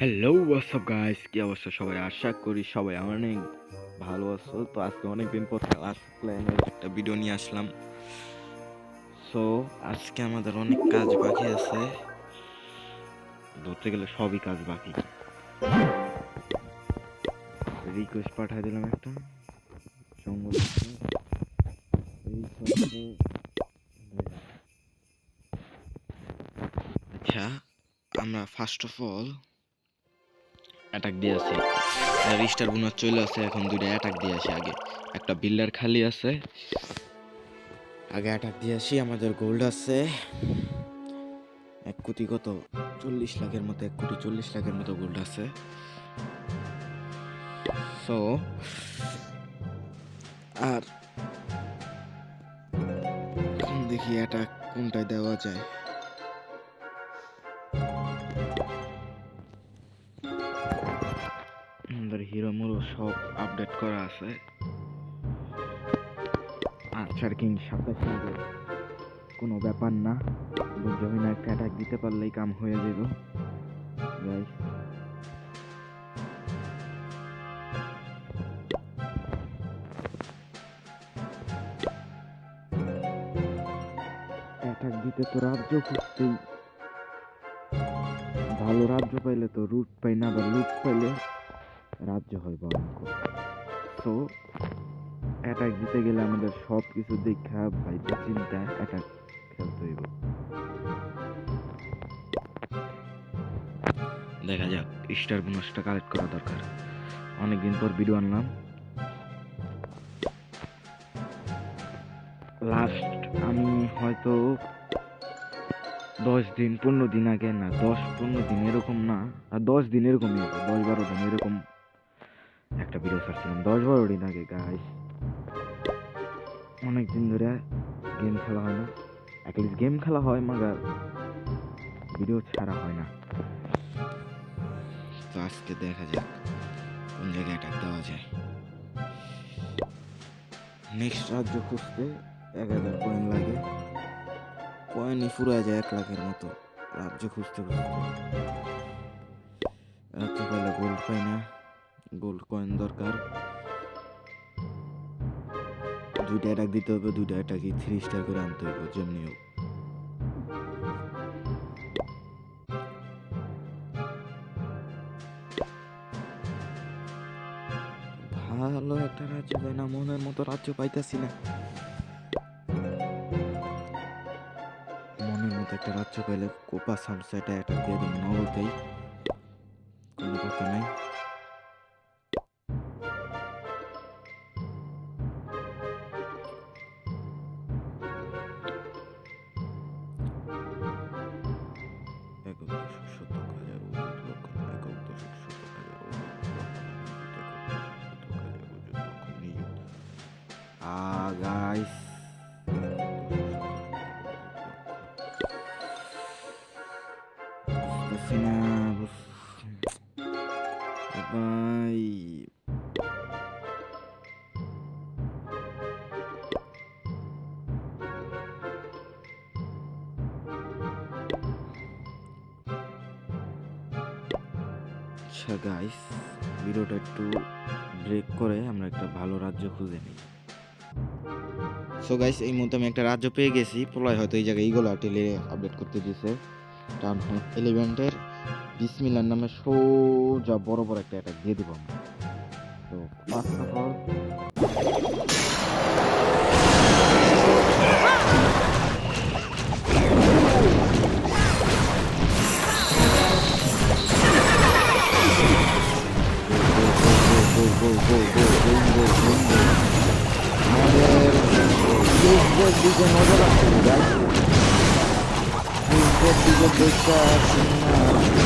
Hello WhatsApp guys কি অবস্থা সবাই? আশা করি সবাই অনেক ভালো আছো। তো আজকে অনেকদিন পর ক্লাস প্ল্যানের একটা ভিডিও নিয়ে আসলাম। সো আজকে আমাদের অনেক কাজ বাকি আছে। ধরতে গেলে সবই কাজ বাকি। রিকোয়েস্ট পাঠিয়ে দিলাম একটা। আচ্ছা আমরা ফার্স্ট অফ অল অ্যাটাক দিয়ে আসি। রিস্টার বোনার চলে আসে, এখন দুইটা অ্যাটাক দিয়ে আসি আগে। একটা বিল্ডার খালি আছে। আগে অ্যাটাক দিয়ে আসি, আমাদের গোল্ড আছে। এক কোটি কত? চল্লিশ লাখের মতো, এক কোটি চল্লিশ লাখের মতো গোল্ড আছে। সো আর দেখি অ্যাটাক কোনটায় দেওয়া যায়। হিরো মুরো সব আপডেট করা আছে। আর্চার কিং হাজার কোনো ব্যাপার না। জমিনে একটা অ্যাটাক দিতে পারলেই কাম হয়ে গাইস অ্যাটাক দিতে তো রাজ্য খুঁজতেই। ভালো রাজ্য পাইলে তো রুট পাই না বা লুট পাইলে রাজ্য হয় ভয়ঙ্কর তো অ্যাটাক দিতে গেলে আমাদের সব কিছু দেখা ভাইবা চিন্তা অ্যাটাক খেলতে হইব। দেখা যাক স্টার বোনাসটা কালেক্ট করা দরকার। অনেকদিন পর ভিডিও আনলাম। লাস্ট আমি হয়তো দশ দিন, পনেরো দিন আগে না, দশ, পনেরো দিন এরকম না, আর দশ দিন এরকমই দশ বারো দিন এরকম একটা ভিডিও ছাড়ছিলাম। দশ বারো দিন আগে গাইস অনেক দিন ধরে গেম খেলা হয় না। অ্যাটলিস্ট গেম খেলা হয়, মাগার ভিডিও ছাড়া হয় না। তো আজকে দেখা যাক, কোন জায়গায় অ্যাটাক দেওয়া যায়। নেক্সট রাজ্য খুঁজতে এক হাজার কয়েন লাগে। কয়েনই ফুরা যায় এক লাখের মতো। রাজ্য খুঁজতে খুঁজতে। রাজ্য পাইলে গোল্ড পাই না গোল্ড কয়েন দরকার। দুইটা অ্যাটাক দিতে হবে, দুইটা অ্যাটাকই থ্রি স্টার করে আনতে হবে যেমনি হোক। ভালো একটা রাজ্য পাই না, মনের মতো রাজ্য পাইতেছি না। মনের মতো একটা রাজ্য পাইলে কোপা সানসেটে অ্যাটাক দিয়ে দেবো নগদেই কোনো কথা নাই। ভাই আচ্ছা গাইস ভিডিওটা একটু ব্রেক করে আমরা একটা ভালো রাজ্য খুঁজে নিই। সো গাইস এই মুহূর্তে আমি একটা রাজ্য পেয়ে গেছি। প্রলয় হয়তো এই জায়গায় ইগল আর্টেলে আপডেট করতে দিয়েছে। টাউন এলিভেন্টের বিসমিল্লার নামে সোজা বড় বড় একটা অ্যাটাক দিয়ে দিব আমরা তো ফার্স্ট অফ অল আমাদের ইউজদের দিকে নজর রাখতে হবে guys। ইউজদের দিকে দেখতে আসি না আচ্ছা তুমি ওদিকে চেষ্টার সাথে ওদিকে চেষ্টার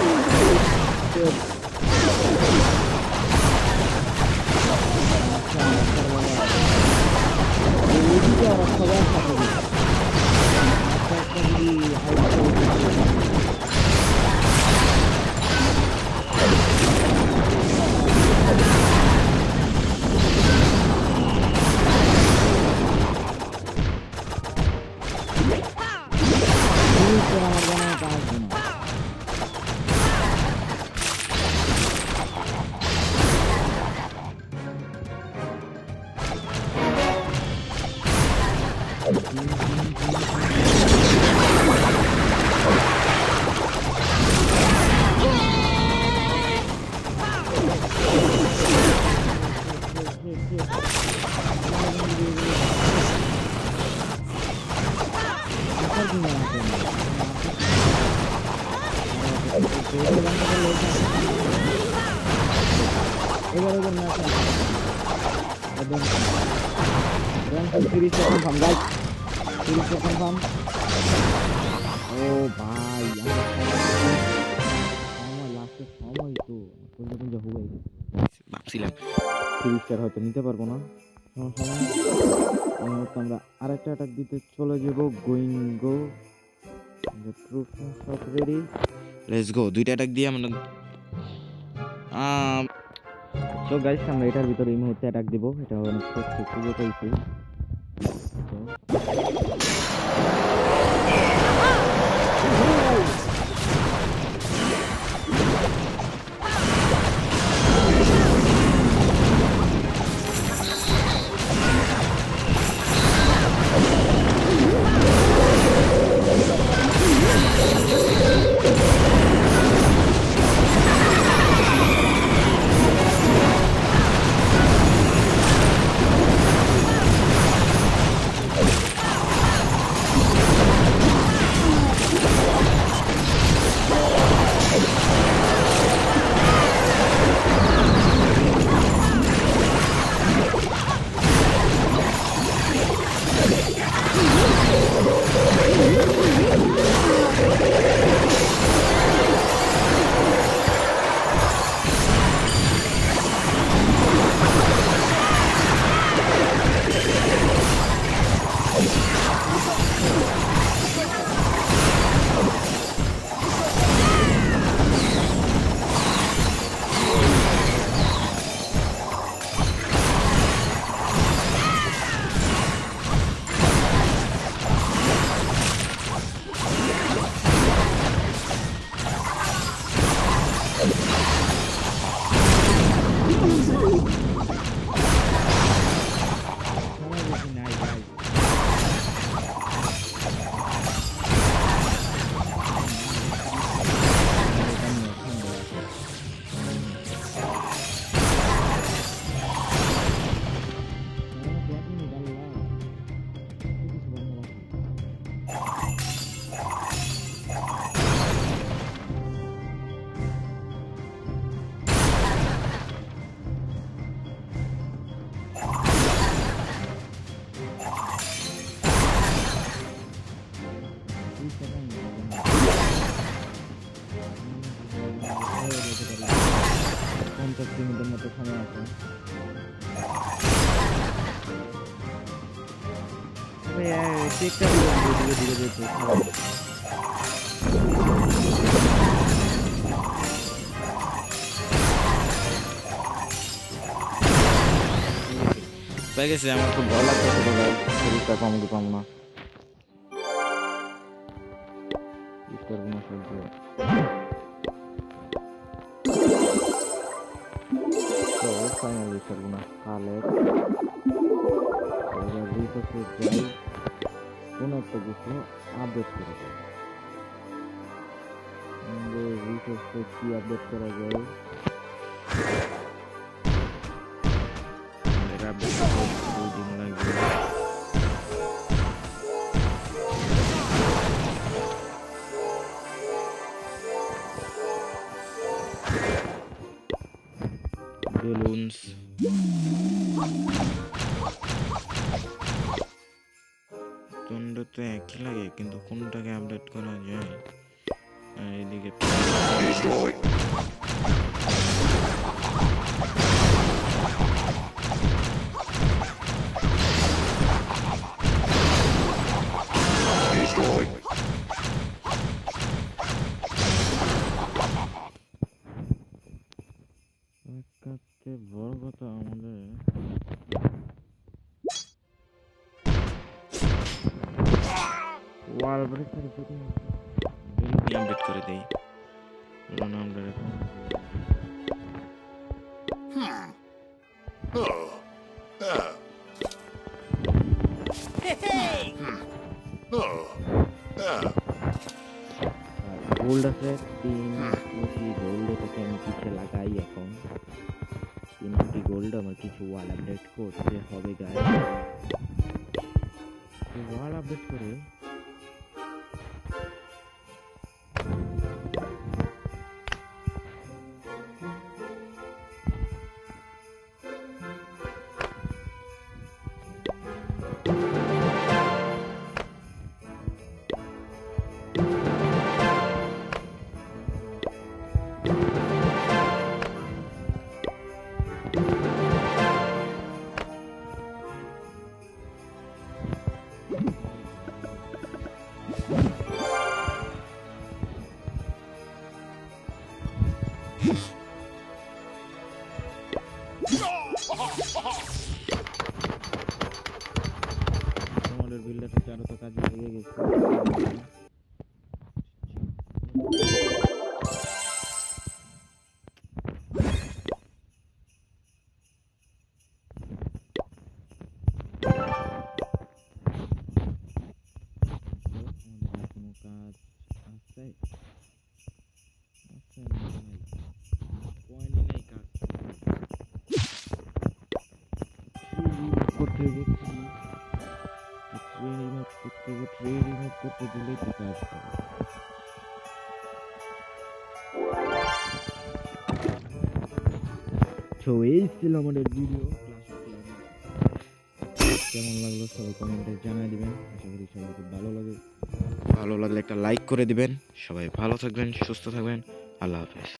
Evet. Anahtar var. Ne diyeceğim anahtar var. তিরিশ কনফার্ম গাইজ তিরিশ কনফার্ম ও ভাই সময় লাস্টের সময় তো পর্যন্ত হবে ভাবছিলাম। হয়তো নিতে পারব না। আমরা আরেকটা অ্যাটাক দিতে চলে যাব going go shot ready let's go দুইটা অ্যাটাক দিয়ে আমরা আম, সো গাইস আমরা এটার ভিতরে এই মুহূর্তে অ্যাটাক দিব। এটা অনেক সুযোগ হয়েছে নাই মিনিটের মতো সময় আছে। চেকটা ধীরে ধীরে যেতে পেয়ে গেছে আমার খুব ভালো লাগছে ছোট শরীরটা কমকে পাম না। করব না সহ্য ফাইনালি করব না। কালে এবার রিসোর্সে যাই, কোনো একটা কিছু আপডেট করে দেয় রিসোর্সে কি আপডেট করা যায়? এটা আপডেট বেলুনস তোমরা তো একই লাগে কিন্তু কোনটাকে আপডেট করা যায়? আর এদিকে আপডেট করে দেই গোল্ড আছে তিন কোটি গোল্ড এটাকে আমি কিছু লাগাই এখন তিন কোটি গোল্ড আমার কিছু ওয়াল আপডেট করতে হবে গায়ে ওয়াল আপডেট করে ট্রেন রিমোট করতে ট্রেন রিমোট করতে দিলেই তো কাজ করে তো এই ছিল আমাদের ভিডিও কেমন লাগল সবাই কমেন্টে জানাই দিবেন আশা করি সবার খুব ভালো লাগে ভালো লাগলে একটা লাইক করে দিবেন সবাই ভালো থাকবেন সুস্থ থাকবেন আল্লাহ হাফেজ